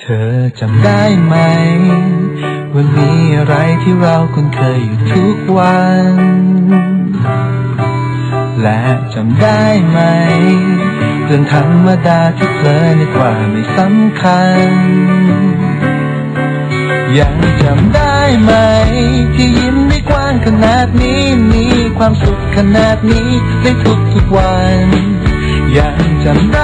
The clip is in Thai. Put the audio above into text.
เธอจำได้ไหมว่ามีอะไรที่เราคุ้นเคยอยู่ทุกวัน และจำได้ไหมเรื่องธรรมดาที่เพลินในควาไม่สำคัญ ยังจำได้ไหม ที่ยิ้มได้กว้างขนาดนี้มีความสุขขนาดนี้ในทุกทุกๆวัน ยังจำได้